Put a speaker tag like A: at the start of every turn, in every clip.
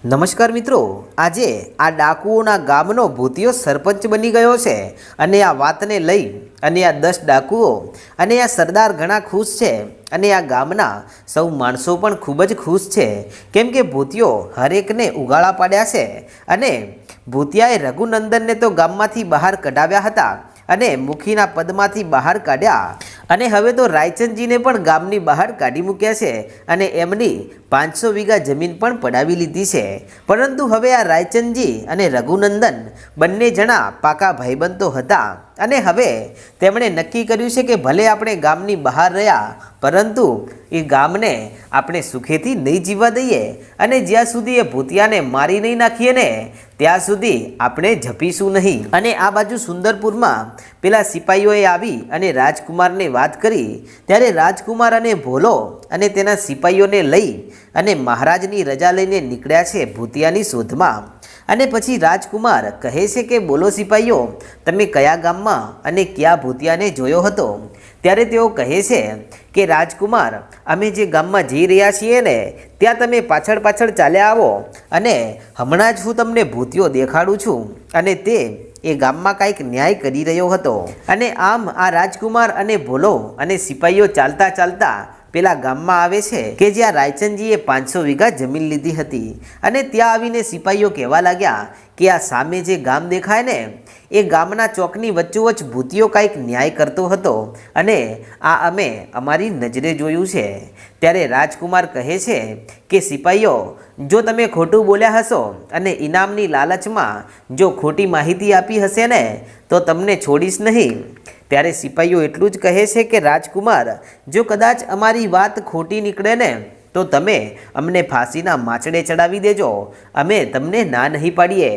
A: નમસ્કાર મિત્રો, આજે આ ડાકુઓના ગામનો ભૂતિયો સરપંચ બની ગયો છે. અને આ વાતને લઈ, અને આ દસ ડાકુઓ, અને આ સરદાર ઘણા ખુશ છે, અને આ ગામના સૌ માણસો પણ ખૂબ જ ખુશ છે. કેમ કે ભૂતિયો હરેકને ઉગાળા પાડ્યા છે, અને ભૂતિયાએ રઘુનંદનને તો ગામમાંથી બહાર કઢાવ્યા હતા, અને મુખીના પદમાંથી બહાર કાઢ્યા. અને હવે તો રાયચંદજીને પણ ગામની બહાર કાઢી મૂક્યા છે અને એમની પાંચસો વીઘા જમીન પણ પડાવી લીધી છે. પરંતુ હવે આ રાયચંદજી અને રઘુનંદન બંને જણા પાકા ભાઈબંધ તો હતા અને હવે તેમણે નક્કી કર્યું છે કે ભલે આપણે ગામની બહાર રહ્યા, પરંતુ એ ગામને આપણે સુખેથી નહીં જીવવા દઈએ અને જ્યાં સુધી એ ભૂતિયાને મારી નહીં નાખીએ ને, ત્યાં સુધી આપણે જપીશું નહીં. અને આ બાજુ સુંદરપુરમાં પેલા સિપાહીઓએ આવી અને રાજકુમારને વાત કરી, ત્યારે રાજકુમાર અને ભોલો અને તેના સિપાહીઓને લઈ અને મહારાજની રજા લઈને નીકળ્યા છે ભૂતિયાની શોધમાં. અને પછી રાજકુમાર કહે છે કે, બોલો સિપાહીઓ તમે કયા ગામમાં અને કયા ભૂતિયાને જોયો હતો? ત્યારે તેઓ કહે છે કે, રાજકુમાર, અમે જે ગામમાં જઈ રહ્યા છીએ ને, ત્યાં તમે પાછળ પાછળ ચાલ્યા આવો અને હમણાં જ હું તમને ભૂતિયો દેખાડું છું. અને તે એ ગામમાં કાંઈક ન્યાય કરી રહ્યો હતો. અને આમ આ રાજકુમાર અને ભોલો અને સિપાહીઓ ચાલતા ચાલતા પેલા ગામમાં આવે છે કે જ્યાં રાયચંદજીએ પાંચસો વીઘા જમીન લીધી હતી. અને ત્યાં આવીને સિપાહીઓ કહેવા લાગ્યા કે આ સામે જે ગામ દેખાય ને, એ ગામના ચોકની વચ્ચોવચ્ચ ભૂતિયો કાંઈક ન્યાય કરતો હતો અને આ અમે અમારી નજરે જોયું છે. ત્યારે રાજકુમાર કહે છે કે સિપાહીઓ જો તમે ખોટું બોલ્યા હશો અને ઇનામની લાલચમાં જો ખોટી માહિતી આપી હશે ને, તો તમને છોડીશ નહીં. ત્યારે સિપાહીઓ એટલું જ કહે છે કે, રાજકુમાર, જો કદાચ અમારી વાત ખોટી નીકળે ને, તો તમે અમને ફાંસીના માચડે ચડાવી દેજો. અમે તમને ના નહીં પાડીએ.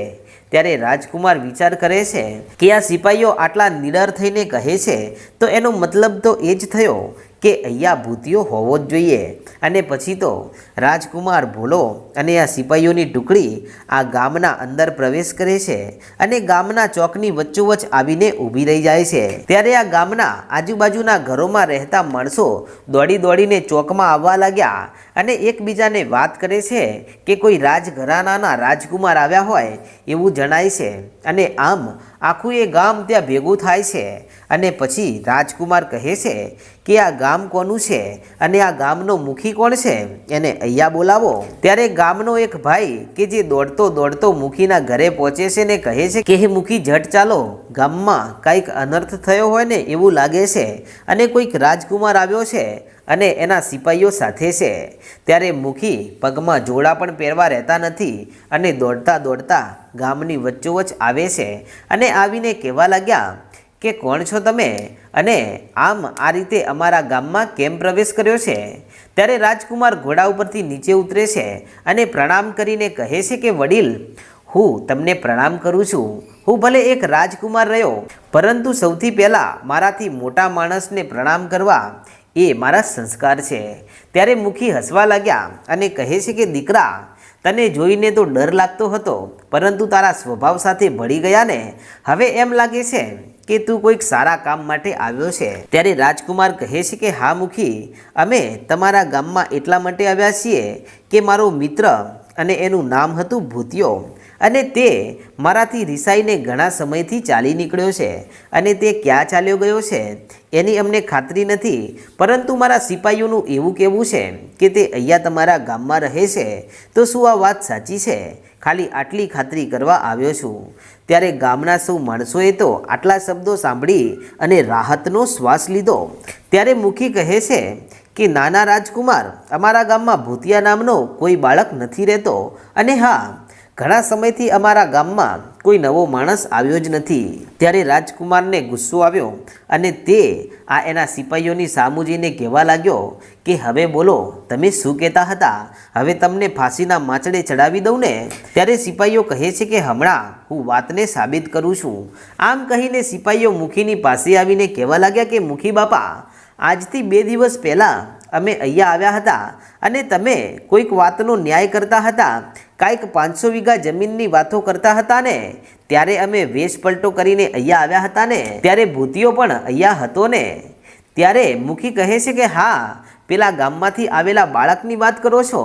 A: ત્યારે રાજકુમાર વિચાર કરે છે કે આ સિપાહીઓ આટલા નિડર થઈને કહે છે. તો એનો મતલબ તો એ જ થયો કે અહીંયા ભૂતિયો હોવો જ જોઈએ. અને પછી તો રાજકુમાર ભોલો અને આ સિપાહીઓની ટુકડી આ ગામના અંદર પ્રવેશ કરે છે અને ગામના ચોકની વચ્ચોવચ્ચ આવીને ઊભી રહી જાય છે. ત્યારે આ ગામના આજુબાજુના ઘરોમાં રહેતા માણસો દોડી દોડીને ચોકમાં આવવા લાગ્યા અને એકબીજાને વાત કરે છે કે કોઈ રાજઘરાનાના રાજકુમાર આવ્યા હોય એવું જણાય છે. અને આમ આખું એ ગામ ત્યાં ભેગું થાય છે અને પછી રાજકુમાર કહે છે કે આ ગામ કોનું છે અને આ ગામનો મુખી કોણ છે? એને અહીંયા બોલાવો. ત્યારે ગામનો એક ભાઈ કે જે દોડતો દોડતો મુખીના ઘરે પહોંચે છે ને કહે છે કે, હે મુખી ઝટ ચાલો. ગામમાં કાંઈક અનર્થ થયો હોય ને એવું લાગે છે અને કોઈક રાજકુમાર આવ્યો છે. અને એના સિપાહીઓ સાથે છે. ત્યારે મુખી પગમાં જોડા પણ પહેરવા રહેતા નથી અને દોડતા દોડતા ગામની વચ્ચોવચ્ચ આવે છે અને આવીને કહેવા લાગ્યા કે કોણ છો તમે? અને આમ આ રીતે અમારા ગામમાં કેમ પ્રવેશ કર્યો છે? ત્યારે રાજકુમાર ઘોડા ઉપરથી નીચે ઉતરે છે અને પ્રણામ કરીને કહે છે કે, વડીલ, હું તમને પ્રણામ કરું છું. હું ભલે એક રાજકુમાર રહ્યો, પરંતુ સૌથી પહેલાં મારાથી મોટા માણસને પ્રણામ કરવા એ મારા સંસ્કાર છે. ત્યારે મુખી હસવા લાગ્યા અને કહે છે કે, દીકરા, તને જોઈને તો ડર લાગતો હતો, પરંતુ તારા સ્વભાવ સાથે ભળી ગયા ને હવે એમ લાગે છે કે તું કોઈક સારા કામ માટે આવ્યો છે. ત્યારે રાજકુમાર કહે છે કે, હા, મુખી, અમે તમારા ગામમાં એટલા માટે આવ્યા છીએ કે મારો મિત્ર અને એનું નામ હતું ભૂતિયો. અને તે મારાથી રિસાઈને ઘણા સમયથી ચાલી નીકળ્યો છે અને તે ક્યાં ચાલ્યો ગયો છે એની અમને ખાતરી નથી. પરંતુ મારા સિપાહીઓનું એવું કહેવું છે કે તે અહીંયા તમારા ગામમાં રહે છે તો શું આ વાત સાચી છે? ખાલી આટલી ખાતરી કરવા આવ્યો છું. ત્યારે ગામના સૌ માણસોએ તો આટલા શબ્દો સાંભળી અને રાહતનો શ્વાસ લીધો. ત્યારે મુખી કહે છે કે, નાના રાજકુમાર, અમારા ગામમાં ભૂતિયા નામનો કોઈ બાળક નથી રહેતો. અને હા ઘણા સમયથી અમારા ગામમાં કોઈ નવો માણસ આવ્યો જ નથી. ત્યારે રાજકુમારને ગુસ્સો આવ્યો અને તે આ એના સિપાહીઓની સામુજીને કહેવા લાગ્યો કે, હવે બોલો, તમે શું કહેતા હતા? હવે તમને ફાંસીના માચડે ચડાવી દઉં ને? ત્યારે સિપાહીઓ કહે છે કે, હમણાં હું વાતને સાબિત કરું છું. આમ કહીને સિપાહીઓ મુખીની પાસે આવીને કહેવા લાગ્યા કે, મુખી બાપા, આજથી બે દિવસ પહેલાં અમે અહીંયા આવ્યા હતા અને તમે કોઈક વાતનો ન્યાય કરતા હતા. કાંઈક પાંચસો વીઘા જમીનની વાતો કરતા હતા ને ત્યારે અમે વેશ પલટો કરીને અહીંયા આવ્યા હતા ને ત્યારે ભૂતિયો પણ અહીંયા હતો ને ત્યારે મુખી કહે છે કે, હા, પેલા ગામમાંથી આવેલા બાળકની વાત કરો છો.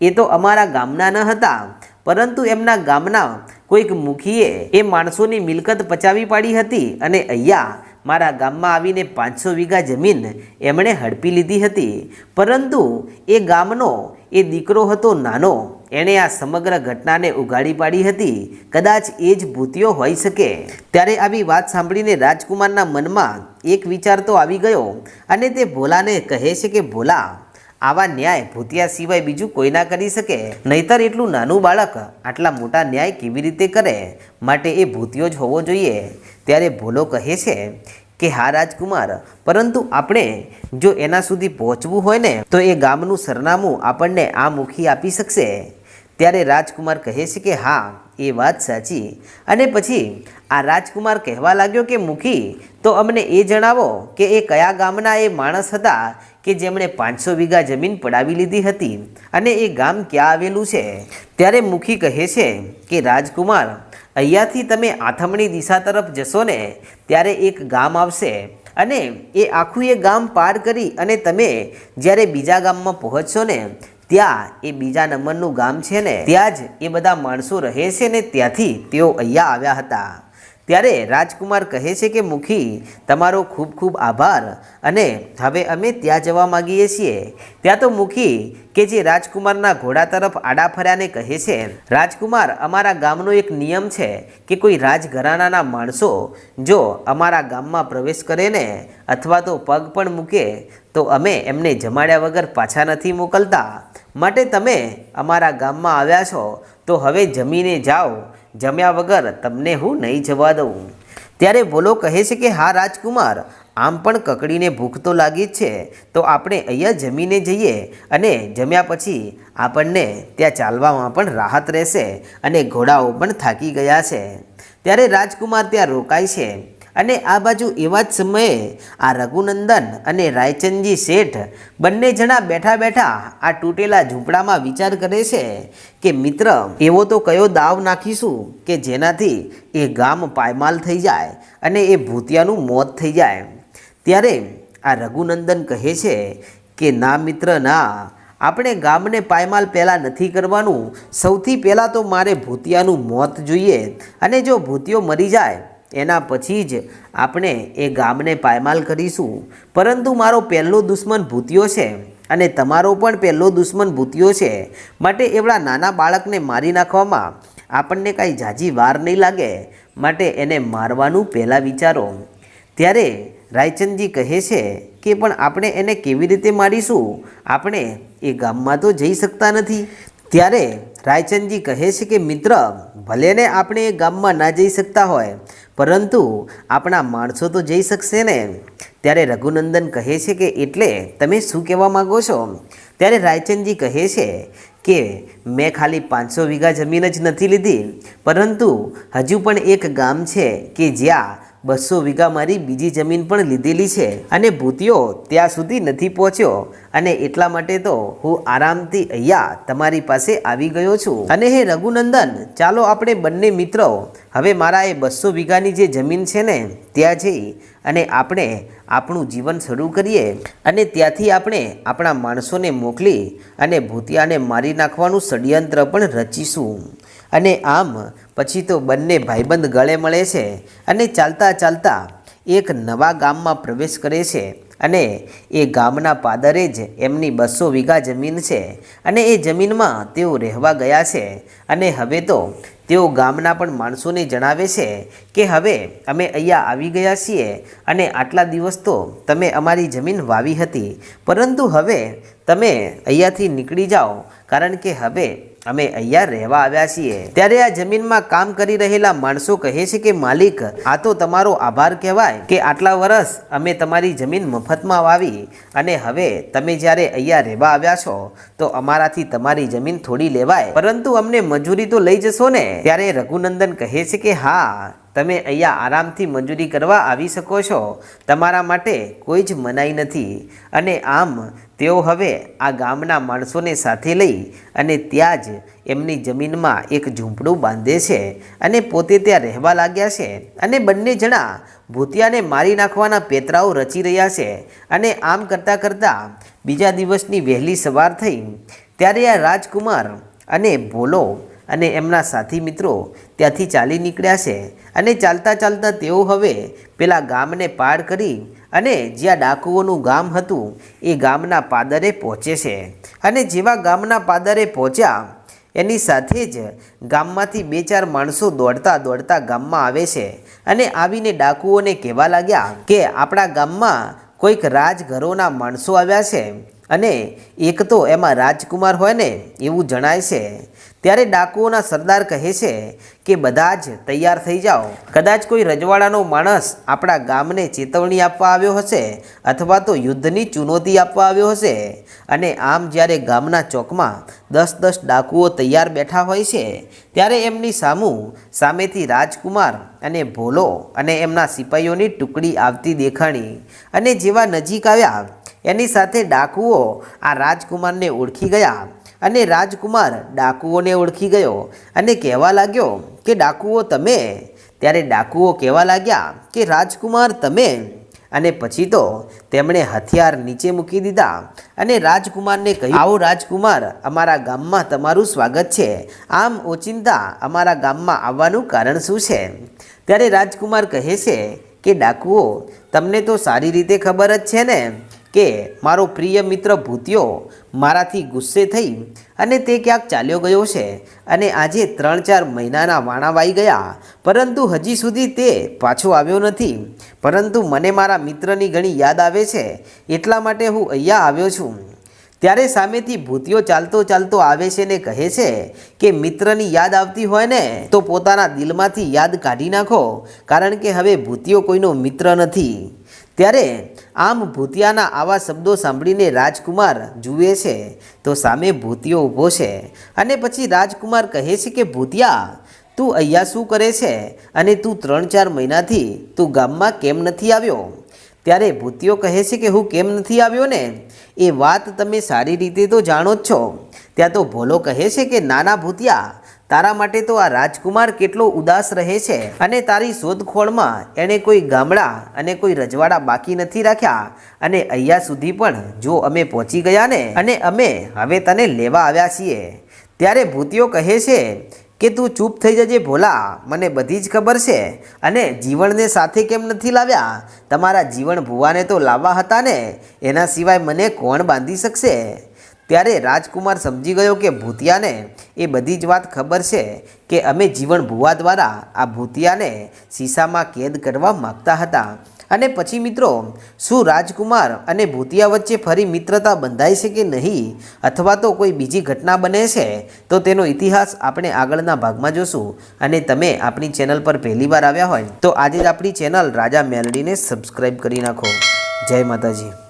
A: એ તો અમારા ગામના ન હતા, પરંતુ એમના ગામના કોઈક મુખીએ એ માણસોની મિલકત પચાવી પાડી હતી અને અહીંયા મારા ગામમાં આવીને પાંચસો વીઘા જમીન એમણે હડપી લીધી હતી. પરંતુ એ ગામનો એ દીકરો હતો નાનો. એણે આ સમગ્ર ઘટનાને ઉઘાડી પાડી હતી. કદાચ એ જ ભૂતિયો હોઈ શકે. ત્યારે આવી વાત સાંભળીને રાજકુમારના મનમાં એક વિચાર તો આવી ગયો. અને તે ભોલાને કહે છે કે, ભોલા, આવા ન્યાય ભૂતિયા સિવાય બીજું કોઈ ના કરી શકે. નહીતર એટલું નાનું બાળક આટલા મોટા ન્યાય કેવી રીતે કરે? માટે એ ભૂતિયો જ હોવો જોઈએ. ત્યારે ભોલો કહે છે કે હા, રાજકુમાર, પરંતુ આપણે જો એના સુધી પહોંચવું હોય ને, તો એ ગામનું સરનામું આપણને આ મુખી આપી શકશે. ત્યારે રાજકુમાર કહે છે કે હા એ વાત સાચી. અને પછી આ રાજકુમાર કહેવા લાગ્યો કે, મુખી, તો અમને એ જણાવો કે એ કયા ગામના એ માણસ હતા કે જેમણે પાંચસો વીઘા જમીન પડાવી લીધી હતી અને એ ગામ ક્યાં આવેલું છે? ત્યારે મુખી કહે છે કે, રાજકુમાર, અહીંયાથી તમે આથમણી દિશા તરફ જશો ને, ત્યારે એક ગામ આવશે અને એ આખું એ ગામ પાર કરી અને તમે જ્યારે બીજા ગામમાં પહોંચશો ને ત્યાં એ બીજા નંબરનું ગામ છે ને, ત્યાં જ એ બધા માણસો રહે છે ને ત્યાંથી તેઓ અહીંયા આવ્યા હતા. ત્યારે રાજકુમાર કહે છે કે, મુખી, તમારો ખૂબ ખૂબ આભાર અને હવે અમે ત્યાં જવા માગીએ છીએ. ત્યાં તો મુખી કે જે રાજકુમારના ઘોડા તરફ આડા ફર્યાને કહે છે, રાજકુમાર, અમારા ગામનો એક નિયમ છે કે કોઈ રાજઘરાનાના માણસો જો અમારા ગામમાં પ્રવેશ કરે ને અથવા તો પગ પણ મૂકે, તો અમે એમને જમાડ્યા વગર પાછા નથી મોકલતા. માટે તમે અમારા ગામમાં આવ્યા છો, તો હવે જમીને જાઓ. જમ્યા વગર તમને હું નહીં જવા દઉં. ત્યારે બોલો કહે છે કે, હા, રાજકુમાર, આમ પણ કકડીને ભૂખ તો લાગી જ છે. તો આપણે અહીંયા જમીને જઈએ અને જમ્યા પછી આપણને ત્યાં ચાલવામાં પણ રાહત રહેશે અને ઘોડાઓ પણ થાકી ગયા છે. ત્યારે રાજકુમાર ત્યાં રોકાય છે. અને આ બાજુ એવા જ સમયે આ રઘુનંદન અને રાયચંદજી શેઠ બંને જણા બેઠા બેઠા આ તૂટેલા ઝૂંપડામાં વિચાર કરે છે કે, મિત્ર, એવો તો કયો દાવ નાખીશું કે જેનાથી એ ગામ પાયમાલ થઈ જાય અને એ ભૂતિયાનું મોત થઈ જાય? ત્યારે આ રઘુનંદન કહે છે કે, ના, મિત્ર, ના. આપણે ગામને પાયમાલ પહેલાં નથી કરવાનું. સૌથી પહેલાં તો મારે ભૂતિયાનું મોત જોઈએ અને જો ભૂતિયો મરી જાય એના પછી જ આપણે એ ગામને પાયમાલ કરીશું. પરંતુ મારો પહેલો દુશ્મન ભૂતિયો છે અને તમારો પણ પહેલો દુશ્મન ભૂતિયો છે. માટે એવડા નાના બાળકને મારી નાખવામાં આપણને કાંઈ ઝાઝી વાર નહીં લાગે. માટે એને મારવાનું પહેલાં વિચારો. ત્યારે રાયચંદજી કહે છે કે, પણ આપણે એને કેવી રીતે મારીશું? આપણે એ ગામમાં તો જઈ શકતા નથી. ત્યારે રાયચંદજી કહે છે કે, મિત્ર ભલે ને આપણે એ ગામમાં ના જઈ શકતા હોય પરંતુ આપણા માણસો તો જઈ શકશે ને. ત્યારે રઘુનંદન કહે છે કે, એટલે તમે શું કહેવા માગો છો? ત્યારે રાયચંદજી કહે છે કે, મેં ખાલી પાંચસો વીઘા જમીન જ નથી લીધી, પરંતુ હજુ પણ એક ગામ છે કે જ્યાં બસો વીઘા મારી બીજી જમીન પણ લીધેલી છે અને ભૂતિયો ત્યાં સુધી નથી પહોંચ્યો અને એટલા માટે તો હું આરામથી અહીંયા તમારી પાસે આવી ગયો છું. અને હે રઘુનંદન, ચાલો આપણે બંને મિત્રો હવે મારા એ બસો વીઘાની જે જમીન છે ને, ત્યાં જઈ અને આપણે આપણું જીવન શરૂ કરીએ અને ત્યાંથી આપણે આપણા માણસોને મોકલી અને ભૂતિયાને મારી નાખવાનું ષડયંત્ર પણ રચીશું. અને આમ પછી તો બંને ભાઈબંધ ગળે મળે છે અને ચાલતા ચાલતા એક નવા ગામમાં પ્રવેશ કરે છે અને એ ગામના પાદરે જ એમની બસો વીઘા જમીન છે અને એ જમીનમાં તેઓ રહેવા ગયા છે અને હવે તો તેઓ ગામના પણ માણસોને જણાવે છે કે હવે અમે અહીંયા આવી ગયા છીએ અને આટલા દિવસ તો તમે અમારી જમીન વાવી હતી. પરંતુ હવે તમે અહીંયાથી નીકળી જાઓ, કારણ કે હવે અમે અહીંયા રહેવા આવ્યા છીએ. ત્યારે આ જમીનમાં કામ કરી રહેલા માણસો કહે છે કે, માલિક, આ તો તમારો આભાર કહેવાય કે આટલા વર્ષ અમે તમારી જમીન મફતમાં વાવી અને હવે તમે જ્યારે અહીંયા રહેવા આવ્યા છો, તો અમારાથી તમારી જમીન થોડી લેવાય. પરંતુ અમને મજૂરી તો લઈ જશો ને? ત્યારે રઘુનંદન કહે છે કે, હા, તમે અહીંયા આરામથી મંજૂરી કરવા આવી શકો છો. તમારા માટે કોઈ જ મનાઈ નથી. અને આમ તેઓ હવે આ ગામના માણસોને સાથે લઈ અને ત્યાં જ એમની જમીનમાં એક ઝૂંપડું બાંધે છે અને પોતે ત્યાં રહેવા લાગ્યા છે. અને બંને જણા ભૂતિયાને મારી નાખવાના પેતરાઓ રચી રહ્યા છે. અને આમ કરતાં કરતાં બીજા દિવસની વહેલી સવાર થઈ. ત્યારે આ રાજકુમાર અને ભોલો અને એમના સાથી મિત્રો ત્યાંથી ચાલી નીકળ્યા છે અને ચાલતા ચાલતા તેઓ હવે પેલા ગામને પાર કરી અને જ્યાં ડાકુઓનું ગામ હતું, એ ગામના પાદરે પહોંચે છે. અને જેવા ગામના પાદરે પહોંચ્યા, એની સાથે જ ગામમાંથી બે ચાર માણસો દોડતા દોડતા ગામમાં આવે છે અને આવીને ડાકુઓને કહેવા લાગ્યા કે આપણા ગામમાં કોઈક રાજઘરોના માણસો આવ્યા છે અને એક તો એમાં રાજકુમાર હોય ને એવું જણાય છે. ત્યારે ડાકુઓના સરદાર કહે છે કે બધા જ તૈયાર થઈ જાઓ. કદાચ કોઈ રજવાડાનો માણસ આપણા ગામને ચેતવણી આપવા આવ્યો હશે અથવા તો યુદ્ધની ચુનૌતી આપવા આવ્યો હશે. અને આમ જ્યારે ગામના ચોકમાં દસ દસ ડાકુઓ તૈયાર બેઠા હોય છે, ત્યારે એમની સામું સામેથી રાજકુમાર અને ભોલો અને એમના સિપાહીઓની ટુકડી આવતી દેખાણી અને જેવા નજીક આવ્યા, એની સાથે ડાકુઓ આ રાજકુમારને ઓળખી ગયા. અને રાજકુમાર ડાકુઓને ઓળખી ગયો અને કહેવા લાગ્યો કે, ડાકુઓ તમે? ત્યારે ડાકુઓ કહેવા લાગ્યા કે, રાજકુમાર તમે? અને પછી તો તેમણે હથિયાર નીચે મૂકી દીધા અને રાજકુમારને કહ્યું, આવો રાજકુમાર, અમારા ગામમાં તમારું સ્વાગત છે. આમ ઓચિંતા અમારા ગામમાં આવવાનું કારણ શું છે? ત્યારે રાજકુમાર કહે છે કે, ડાકુઓ, તમને તો સારી રીતે ખબર જ છે ને? કે મારો પ્રિય મિત્ર ભૂતિયો મારાથી ગુસ્સે થઈ અને તે ક્યાંક ચાલ્યો ગયો છે અને આજે ત્રણ ચાર મહિનાના વાણા વાઈ ગયા. પરંતુ હજી સુધી તે પાછો આવ્યો નથી. પરંતુ મને મારા મિત્રની ઘણી યાદ આવે છે. એટલા માટે હું અહીંયા આવ્યો છું. ત્યારે સામેથી ભૂતિયો ચાલતો ચાલતો આવે છે ને કહે છે કે, મિત્રની યાદ આવતી હોય ને, તો પોતાના દિલમાંથી યાદ કાઢી નાખો. કારણ કે હવે ભૂતિયો કોઈનો મિત્ર નથી. ત્યારે આમ ભૂતિયાના આવા શબ્દો સાંભળીને રાજકુમાર જુએ છે, તો સામે ભૂતિયો ઊભો છે અને પછી રાજકુમાર કહે છે કે, ભૂતિયા, તું અહીંયા શું કરે છે? અને તું ત્રણ ચાર મહિનાથી તું ગામમાં કેમ નથી આવ્યો? ત્યારે ભૂતિયો કહે છે કે, હું કેમ નથી આવ્યો ને? એ વાત તમે સારી રીતે તો જાણો જ છો. ત્યાં તો ભોલો કહે છે કે, નાના ભૂતિયા તારા માટે તો આ રાજકુમાર કેટલો ઉદાસ રહે છે. અને તારી શોધખોળમાં એણે કોઈ ગામડા અને કોઈ રજવાડા બાકી નથી રાખ્યા. અને અહીંયા સુધી પણ જો અમે પહોંચી ગયા ને અને અમે હવે તને લેવા આવ્યા છીએ. ત્યારે ભૂતિયો કહે છે કે તું ચૂપ થઈ જજે ભોલા, મને બધી જ ખબર છે. અને જીવણને સાથે કેમ નથી લાવ્યા? તમારા જીવણ ભુવાને તો લાવવા હતા ને એના સિવાય મને કોણ બાંધી શકશે? ત્યારે રાજકુમાર સમજી ગયો કે ભૂતિયાને એ બધી જ વાત ખબર છે કે અમે જીવન ભુવા દ્વારા આ ભૂતિયાને શીશામાં કેદ કરવા માગતા હતા. અને પછી મિત્રો, શું રાજકુમાર અને ભૂતિયા વચ્ચે ફરી મિત્રતા બંધાય છે કે નહીં? અથવા તો કોઈ બીજી ઘટના બને છે? તો તેનો ઇતિહાસ આપણે આગળના ભાગમાં જોશું. અને તમે આપણી ચેનલ પર પહેલી વાર આવ્યા હોય, તો આજે જ આપણી ચેનલ રાજા મેલડીને સબસ્ક્રાઈબ કરી નાખો. જય માતાજી.